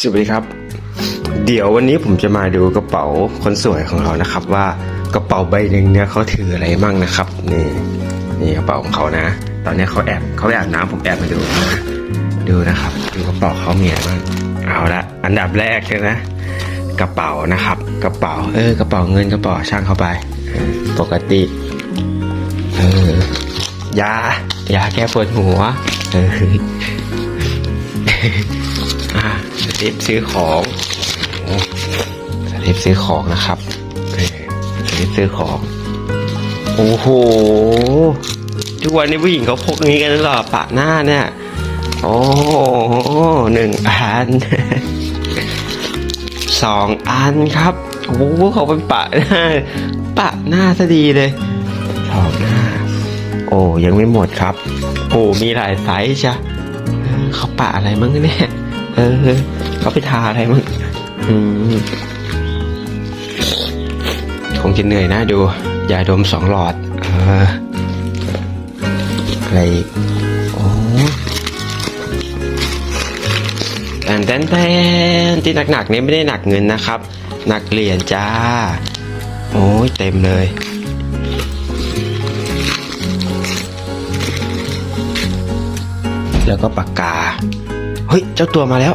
สวัสดีครับ เดี๋ยววันนี้ผมจะมาดูกระเป๋าคนสวยของเรานะครับ ว่ากระเป๋าใบหนึ่งเนี่ยเขาถืออะไรมั่งนะครับนี่นี่กระเป๋าของเขานะ ตอนนี้เขาแอบเขาแอบน้ำผมแอบมาดูนะดูนะครับดูกระเป๋าเขามีอะไรบ้างเอาละอันดับแรกเลยนะกระเป๋านะครับ กระเป๋า เออกระเป๋าเงินกระเป๋าช่างเข้าไป ปกติเออยายาแก้ปวดหัวเออ อ่าสลิปซื้อของสลิปซื้อของนะครับสลิปซื้อของโอ้โหทุกวันนี้ผู้หญิงเขาพกนี้กันหรอปะหน้าเนี่ยโอ้หนึ่งอันสองอันครับโอ้โหเขาเป็นปะหน้าปะหน้าซะดีเลยสองหน้า โอ้ยังไม่หมดครับ โอ้มีหลายไซส์จ้ะเออเขาปะอะไรมั้งเนี่ย เออเขาไปทาอะไรมั้งอืมคงจะเหนื่อยนะดูยาดมสองหลอดเอออะไรอีกโอ้แตนแตนแตนที่หนักๆนี้ไม่ได้หนักเงินนะครับ หนักเหรียญจ้า โอ้ยเต็มเลยแล้วก็ปากกา เฮ้ย เจ้าตัวมาแล้ว